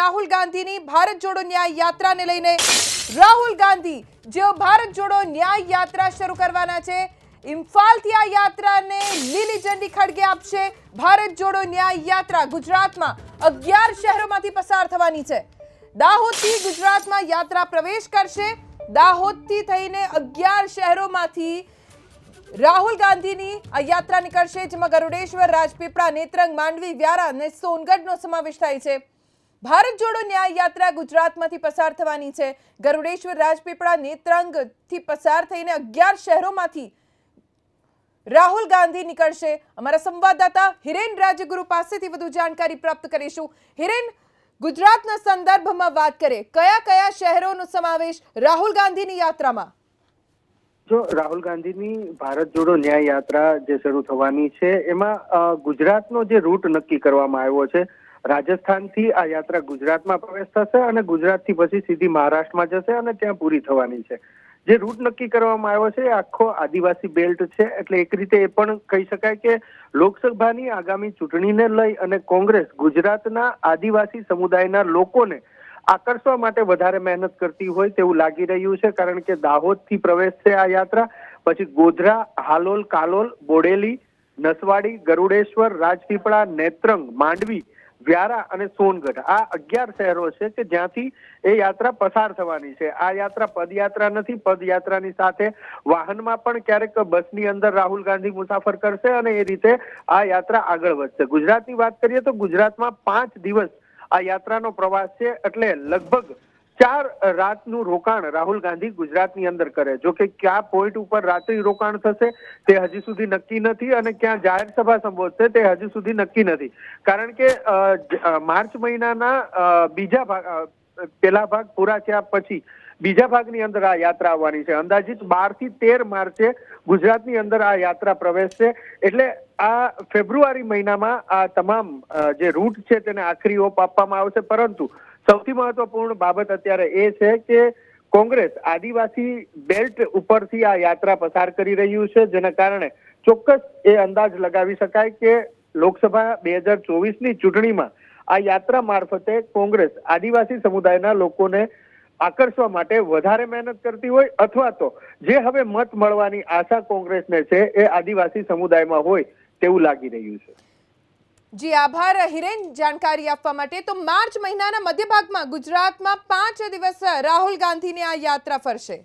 રાહુલ ગાંધીની ભારત જોડો ન્યાય યાત્રાને લઈને રાહુલ ગાંધી, જેઓ ભારત જોડો ન્યાય યાત્રા શરૂ કરવાના છે, ઇમ્ફાલથી આ યાત્રાને લીલી ઝંડી ખડગે આપશે. ભારત જોડો ન્યાય યાત્રા ગુજરાતમાં અગિયાર શહેરોમાંથી પસાર થવાની છે. દાહોદથી ગુજરાતમાં યાત્રા પ્રવેશ કરશે. દાહોદથી થઈને અગિયાર શહેરોમાંથી રાહુલ ગાંધીની આ યાત્રા નીકળશે, જેમાં ગરુડેશ્વર, રાજપીપળા, નેત્રંગ, માંડવી, વ્યારા અને સોનગઢનો સમાવેશ થાય છે. ભારત જોડો ન્યાય યાત્રા ગુજરાતમાંથી પસાર થવાની છે. ગરુડેશ્વર રાજપીપળા નેત્રંગથી પસાર થઈને અગિયાર શહેરોમાંથી રાહુલ ગાંધી નીકળશે. અમારા સંવાદદાતા હિરેન રાજગુરુ પાસેથી વધુ જાણકારી પ્રાપ્ત કરીશું. હિરેન, ગુજરાતના સંદર્ભમાં વાત કરીએ. કયા કયા શહેરોનો સમાવેશ રાહુલ ગાંધીની યાત્રામાં? જો રાહુલ ગાંધીની ભારત જોડો ન્યાય યાત્રા જે શરૂ થવાની છે, એમાં ગુજરાતનો જે રૂટ નક્કી કરવામાં આવ્યો છે રાજસ્થાનથી આ યાત્રા ગુજરાતમાં પ્રવેશ થશે અને ગુજરાતથી પછી સીધી મહારાષ્ટ્રમાં જશે અને ત્યાં પૂરી થવાની છે. જે રૂટ નક્કી કરવામાં આવ્યો છે આખો આદિવાસી બેલ્ટ છે, એટલે એક રીતે એ પણ કહી શકાય કે લોકસભાની આગામી ચૂંટણીને લઈ અને કોંગ્રેસ ગુજરાતના આદિવાસી સમુદાયના લોકોને આકર્ષવા માટે વધારે મહેનત કરતી હોય તેવું લાગી રહ્યું છે, કારણ કે દાહોદથી પ્રવેશ છે આ યાત્રા, પછી ગોધરા, હાલોલ, કાલોલ, બોડેલી, નસવાડી, ગરુડેશ્વર, રાજપીપળા, નેત્રંગ, માંડવી વ્યારા અને સોનગઢ. આ અગિયાર શહેરો છે કે જ્યાંથી એ યાત્રા પસાર થવાની છે. આ યાત્રા પદયાત્રા નથી, પદયાત્રાની સાથે વાહનમાં પણ ક્યારેક બસની અંદર રાહુલ ગાંધી મુસાફર કરશે અને એ રીતે આ યાત્રા આગળ વધશે. ગુજરાતની વાત કરીએ તો ગુજરાતમાં પાંચ દિવસ આ યાત્રાનો પ્રવાસ છે એટલે લગભગ ચાર રાતનું રોકાણ રાહુલ ગાંધી ગુજરાતની અંદર કરે. જો કે કયા પોઈન્ટ ઉપર રાત્રિ રોકાણ થશે તે હજી સુધી નક્કી નથી અને ક્યાં જાહેર સભા સંબોધશે તે હજી સુધી નક્કી નથી. કારણ કે માર્ચ મહિનાના બીજા ભાગ પેલા ભાગ પૂરા થયા પછી બીજા ભાગની અંદર આ યાત્રા આવવાની છે. અંદાજિત બારથી તેર માર્ચે ગુજરાતની અંદર આ યાત્રા પ્રવેશશે. એટલે આ ફેબ્રુઆરી મહિનામાં આ તમામ જે રૂટ છે તેને આખરી ઓપ આપવામાં આવશે. પરંતુ સૌથી મહત્વપૂર્ણ બાબત અત્યારે એ છે કે કોંગ્રેસ આદિવાસી બેલ્ટ ઉપરથી આ યાત્રા પસાર કરી રહ્યું છે, જેના કારણે ચોક્કસ એ અંદાજ લગાવી શકાય કે લોકસભા બે હજાર ચોવીસની ચૂંટણીમાં આ યાત્રા મારફતે કોંગ્રેસ આદિવાસી સમુદાયના લોકોને આકર્ષવા માટે વધારે મહેનત કરતી હોય અથવા તો જે હવે મત મળવાની આશા કોંગ્રેસને છે એ આદિવાસી સમુદાયમાં હોય તેવું લાગી રહ્યું છે. જી, આભાર, હિરેન, જાણકારી આપવા માટે. તો માર્ચ મહિનાના મધ્યભાગમાં ગુજરાતમાં પાંચ દિવસ રાહુલ ગાંધીની આ યાત્રા ફરશે.